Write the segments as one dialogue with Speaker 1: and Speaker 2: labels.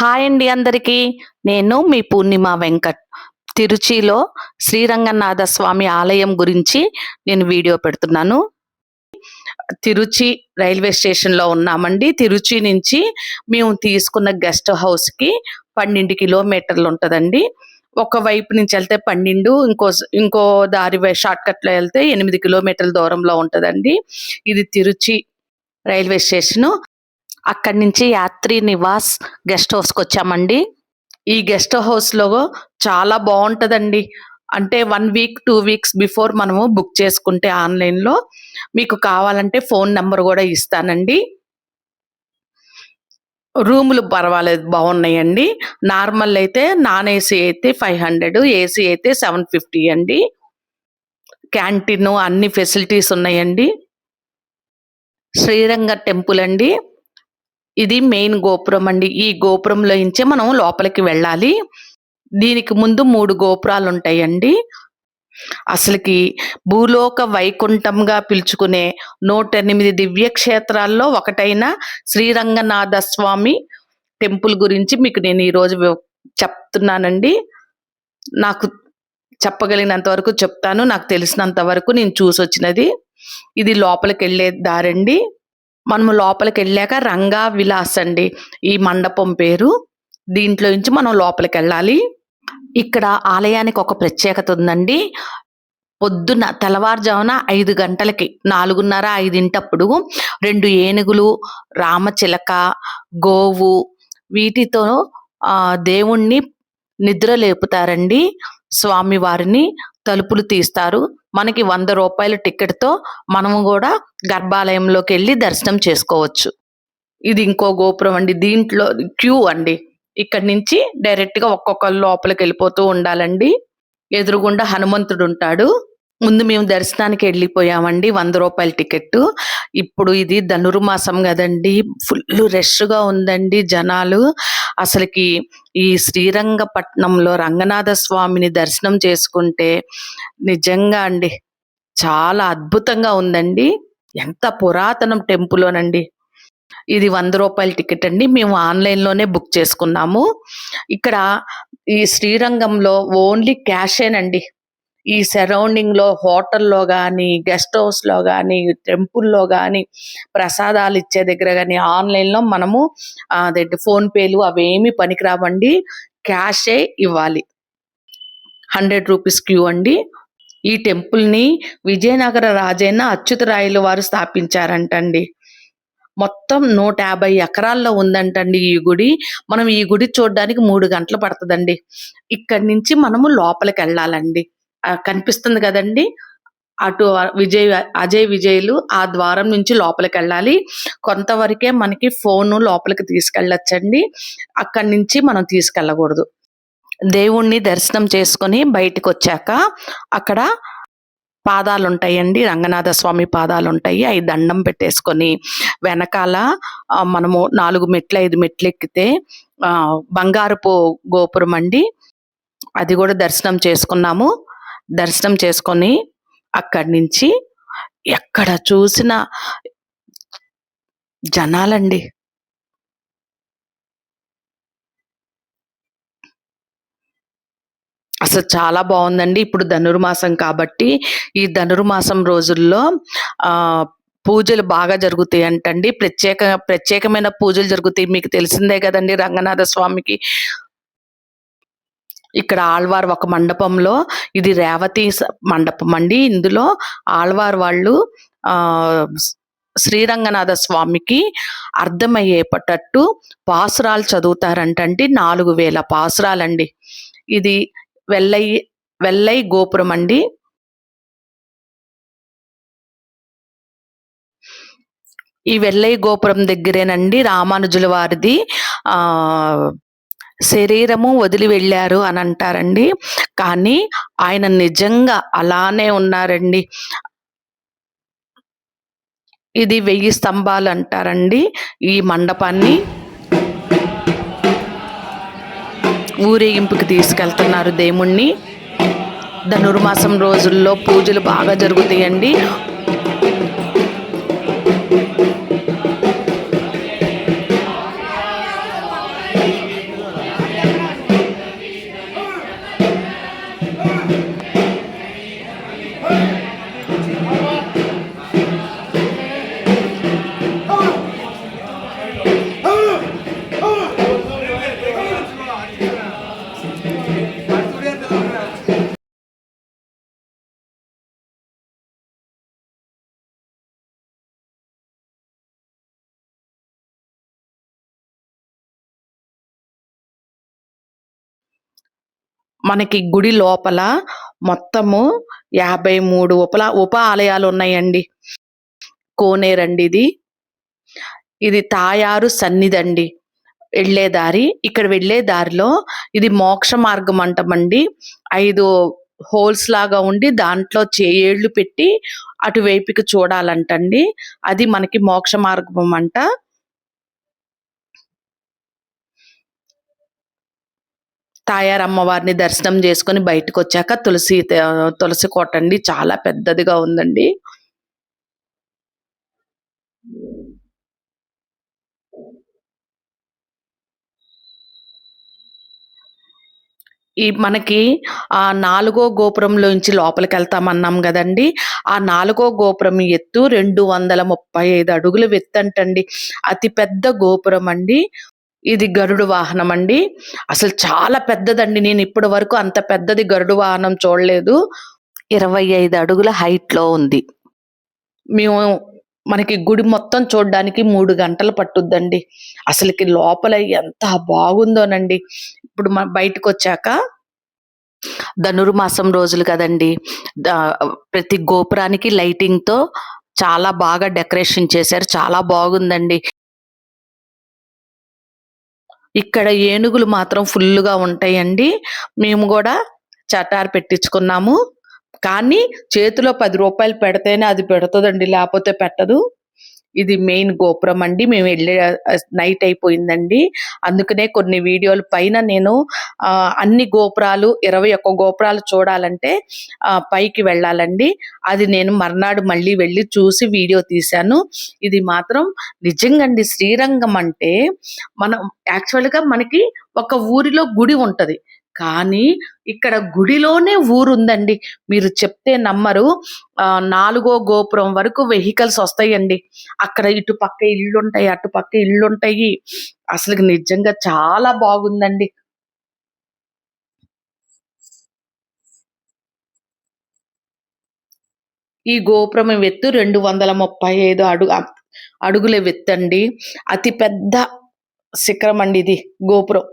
Speaker 1: Hi అండి అందరికీ. నేను మీ పూర్ణిమ వెంకట్. తిరుచిలో శ్రీరంగనాథ స్వామి ఆలయం గురించి నేను వీడియో పెడుతున్నాను. తిరుచి రైల్వే స్టేషన్లో ఉన్నామండి. తిరుచి నుంచి మేము తీసుకున్న గెస్ట్ హౌస్కి పన్నెండు కిలోమీటర్లు ఉంటదండి. ఒక వైపు నుంచి వెళ్తే పన్నెండు ఇంకో ఇంకో దారి షార్ట్ కట్లో వెళ్తే ఎనిమిది కిలోమీటర్ల దూరంలో ఉంటదండి. ఇది తిరుచి రైల్వే స్టేషన్. అక్కడి నుంచి యాత్రి నివాస్ గెస్ట్ హౌస్కి వచ్చామండి. ఈ గెస్ట్ హౌస్లో చాలా బాగుంటుందండి అంటే one week two weeks before మనము బుక్ చేసుకుంటే ఆన్లైన్లో. మీకు కావాలంటే ఫోన్ నెంబర్ కూడా ఇస్తానండి. రూములు పర్వాలేదు బాగున్నాయండి నార్మల్ అయితే నాన్ ఏసీ అయితే ఫైవ్ హండ్రెడ్ ఏసీ అయితే సెవెన్ ఫిఫ్టీ అండి. క్యాంటీన్ అన్ని ఫెసిలిటీస్ ఉన్నాయండి. శ్రీరంగ టెంపుల్ అండి. ఇది మెయిన్ గోపురం అండి. ఈ గోపురంలో ఇంచే మనం లోపలికి వెళ్ళాలి. దీనికి ముందు మూడు గోపురాలు ఉంటాయండి అసలుకి భూలోక వైకుంఠంగా పిలుచుకునే నూట ఎనిమిది దివ్య క్షేత్రాల్లో ఒకటైన శ్రీరంగనాథ స్వామి టెంపుల్ గురించి మీకు నేను ఈరోజు చెప్తున్నానండి. నాకు చెప్పగలిగినంత వరకు చెప్తాను. నాకు తెలిసినంత వరకు నేను చూసి వచ్చినది ఇది లోపలికి వెళ్ళే దారండి. మనము లోపలికి వెళ్ళాక రంగా విలాస్ అండి. ఈ మండపం పేరు. దీంట్లో నుంచి మనం లోపలికి వెళ్ళాలి ఇక్కడ ఆలయానికి ఒక ప్రత్యేకత ఉందండి. పొద్దున్న తెల్లవారుజామున ఐదు గంటలకి నాలుగున్నర ఐదింటప్పుడు రెండు ఏనుగులు రామచిలక గోవు వీటితో ఆ దేవుణ్ణి నిద్ర లేపుతారండి స్వామి వారిని తలుపులు తీస్తారు. మనకి వంద రూపాయల టికెట్తో మనము కూడా గర్భాలయంలోకి వెళ్ళి దర్శనం చేసుకోవచ్చు. ఇది ఇంకో గోపురం అండి. దీంట్లో క్యూ అండి. ఇక్కడి నుంచి డైరెక్ట్గా ఒక్కొక్కరు లోపలికి వెళ్ళిపోతూ ఉండాలండి. ఎదురుగుండా హనుమంతుడు ఉంటాడు ముందు మేము దర్శనానికి వెళ్ళిపోయామండి. వంద రూపాయల టికెట్ ఇప్పుడు ఇది ధనుర్మాసం కదండి. ఫుల్ రష్గా ఉందండి జనాలు. అసలుకి ఈ శ్రీరంగపట్నంలో రంగనాథ స్వామిని దర్శనం చేసుకుంటే నిజంగా అండి చాలా అద్భుతంగా ఉందండి. ఎంత పురాతనం టెంపులోనండి. ఇది వంద రూపాయల టికెట్ అండి. మేము ఆన్లైన్లోనే బుక్ చేసుకున్నాము. ఇక్కడ ఈ శ్రీరంగంలో ఓన్లీ క్యాషేనండి. ఈ సరౌండింగ్లో హోటల్లో కానీ గెస్ట్ హౌస్లో కానీ టెంపుల్లో కానీ ప్రసాదాలు ఇచ్చే దగ్గర కానీ ఆన్లైన్లో మనము అదే ఫోన్పేలు అవేమి పనికిరావండి. క్యాషే ఇవ్వాలి. హండ్రెడ్ రూపీస్ క్యూ అండి. ఈ టెంపుల్ని విజయనగర రాజైన అచ్యుతరాయలు వారు స్థాపించారంటండి. మొత్తం నూట యాభై ఎకరాల్లో ఉందంటండి ఈ గుడి. మనం ఈ గుడి చూడడానికి మూడు గంటలు పడుతుందండి. ఇక్కడి నుంచి మనము లోపలికి వెళ్ళాలండి కనిపిస్తుంది కదండి. అటు విజయ్ అజయ్ విజయ్లు ఆ ద్వారం నుంచి లోపలికి వెళ్ళాలి కొంతవరకే మనకి ఫోన్ లోపలికి తీసుకెళ్ళొచ్చండి. అక్కడి నుంచి మనం తీసుకెళ్ళకూడదు. దేవుణ్ణి దర్శనం చేసుకొని బయటికి వచ్చాక అక్కడ పాదాలు ఉంటాయండి రంగనాథ స్వామి పాదాలు ఉంటాయి అవి దండం పెట్టేసుకొని వెనకాల మనము నాలుగు మెట్లు ఐదు మెట్లు ఎక్కితే బంగారపు గోపురం అండి అది కూడా దర్శనం చేసుకున్నాము. దర్శనం చేసుకొని అక్కడి నుంచి ఎక్కడ చూసిన జనాలండి. అసలు చాలా బాగుందండి ఇప్పుడు ధనుర్మాసం కాబట్టి ఈ ధనుర్మాసం రోజుల్లో పూజలు బాగా జరుగుతాయి అంటండి. ప్రత్యేక ప్రత్యేకమైన పూజలు జరుగుతాయి. మీకు తెలిసిందే కదండి రంగనాథ స్వామికి. ఇక్కడ ఆళ్వార్ ఒక మండపంలో ఇది రేవతి స- మండపం అండి. ఇందులో ఆళ్వార్ వాళ్ళు ఆ శ్రీరంగనాథ స్వామికి అర్థమయ్యేటట్టు పాసురాలు చదువుతారంటండి. నాలుగు వేల పాసురాలండి. ఇది వెల్లై వెల్లై గోపురం అండి. ఈ వెల్లై గోపురం దగ్గరేనండి రామానుజుల వారిది. ఆ శరీరము వదిలి వెళ్ళారు అని అంటారండి. కానీ ఆయన నిజంగా అలానే ఉన్నారండి. ఇది వెయ్యి స్తంభాలు అంటారండి. ఈ మండపాన్ని ఊరేగింపుకి తీసుకెళ్తున్నారు దేవుణ్ణి. ధనుర్మాసం రోజుల్లో పూజలు బాగా జరుగుతాయండి. మనకి గుడి లోపల మొత్తము యాభై మూడు ఉపల ఉప ఆలయాలు ఉన్నాయండి కోనేరండి ఇది ఇది తాయారు సన్నిధండి. వెళ్ళే దారి ఇక్కడ వెళ్ళే దారిలో ఇది మోక్ష మార్గం అంటమండి. ఐదు హోల్స్ లాగా ఉండి దాంట్లో చే- ఏళ్ళు పెట్టి అటువైపుకి చూడాలంటండి. అది మనకి మోక్ష మార్గం అంట. తాయారు అమ్మవారిని దర్శనం చేసుకుని బయటకు వచ్చాక తులసి తులసి కోట అండి. చాలా పెద్దదిగా ఉందండి. ఈ మనకి ఆ నాలుగో గోపురంలోంచి లోపలికి వెళ్తామన్నాం కదండి. ఆ నాలుగో గోపురం ఎత్తు రెండు వందల ముప్పై ఐదు అడుగుల ఎత్తంటండి అతి పెద్ద గోపురం అండి ఇది గరుడు వాహనం అండి అసలు చాలా పెద్దదండి. నేను ఇప్పటి వరకు అంత పెద్దది గరుడు వాహనం చూడలేదు. ఇరవై ఐదు అడుగుల హైట్లో ఉంది. మేము మనకి గుడి మొత్తం చూడడానికి మూడు గంటలు పట్టుద్దండి. అసలుకి లోపల ఎంత బాగుందోనండి. ఇప్పుడు మన బయటకు వచ్చాక ధనుర్మాసం రోజులు కదండి. ప్రతి గోపురానికి లైటింగ్తో చాలా బాగా డెకరేషన్ చేశారు. చాలా బాగుందండి. ఇక్కడ ఏనుగులు మాత్రం ఫుల్గా ఉంటాయండి. మేము కూడా చటార్ పెట్టించుకున్నాము. కానీ చేతిలో పది రూపాయలు పెడితేనే అది పెడుతుందండి లేకపోతే పెట్టదు. ఇది మెయిన్ గోపురం అండి. మేము వెళ్ళే నైట్ అయిపోయిందండి. అందుకనే కొన్ని వీడియోల పైన నేను ఆ, అన్ని గోపురాలు ఇరవై ఒక్క గోపురాలు చూడాలంటే ఆ, పైకి వెళ్ళాలండి. అది నేను మర్నాడు మళ్ళీ వెళ్ళి చూసి వీడియో తీశాను. ఇది మాత్రం నిజంగా అండి శ్రీరంగం అంటే మనం యాక్చువల్గా మనకి ఒక ఊరిలో గుడి ఉంటది. కానీ ఇక్కడ గుడిలోనే ఊరు ఉందండి మీరు చెప్తే నమ్మరు. ఆ, నాలుగో గోపురం వరకు వెహికల్స్ వస్తాయండి. అక్కడ ఇటు పక్క ఇల్లు ఉంటాయి అటు పక్క ఇల్లు ఉంటాయి అసలు నిజంగా చాలా బాగుందండి. ఈ గోపురం ఎత్తు రెండు వందల ముప్పై ఐదు అడుగు అడుగుల వెత్తండి. అతి పెద్ద శిఖరం అండి ఇది గోపురం.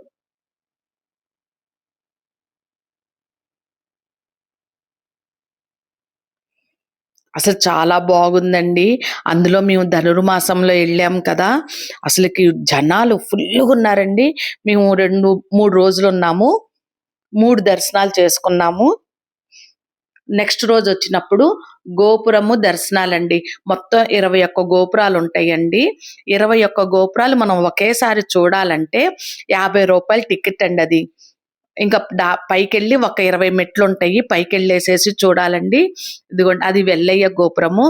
Speaker 1: అసలు చాలా బాగుందండి. అందులో మేము ధనుర్మాసంలో వెళ్ళాం కదా. అసలుకి జనాలు ఫుల్గా ఉన్నారండి. మేము రెండు మూడు రోజులు ఉన్నాము. మూడు దర్శనాలు చేసుకున్నాము. నెక్స్ట్ రోజు వచ్చినప్పుడు గోపురము దర్శనాలండి. మొత్తం ఇరవై ఒక్క గోపురాలు ఉంటాయండి. ఇరవై ఒక్క గోపురాలు మనం ఒకేసారి చూడాలంటే యాభై రూపాయల టికెట్ అండి అది. ఇంకా దా పైకెళ్ళి ఒక ఇరవై మెట్లు ఉంటాయి పైకి చూడాలండి. ఇదిగోండి అది వెల్లయ్య గోపురము.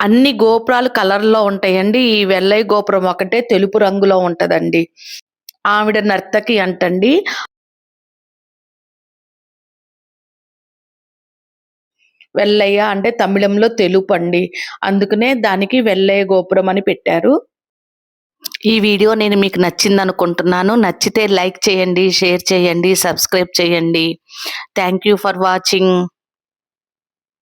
Speaker 1: అన్ని గోపురాలు కలర్లో ఉంటాయండి. ఈ వెల్లయ్య గోపురం ఒకటే తెలుపు రంగులో ఉంటదండి. ఆవిడ నర్తకి అంటండి. వెల్లయ్య అంటే తమిళంలో తెలుపు అండి అందుకనే దానికి వెల్లయ్య గోపురం అని పెట్టారు. ఈ వీడియో నేను మీకు నచ్చింది అనుకుంటున్నాను నచ్చితే లైక్ చేయండి షేర్ చేయండి సబ్స్క్రైబ్ చేయండి. Thank you for watching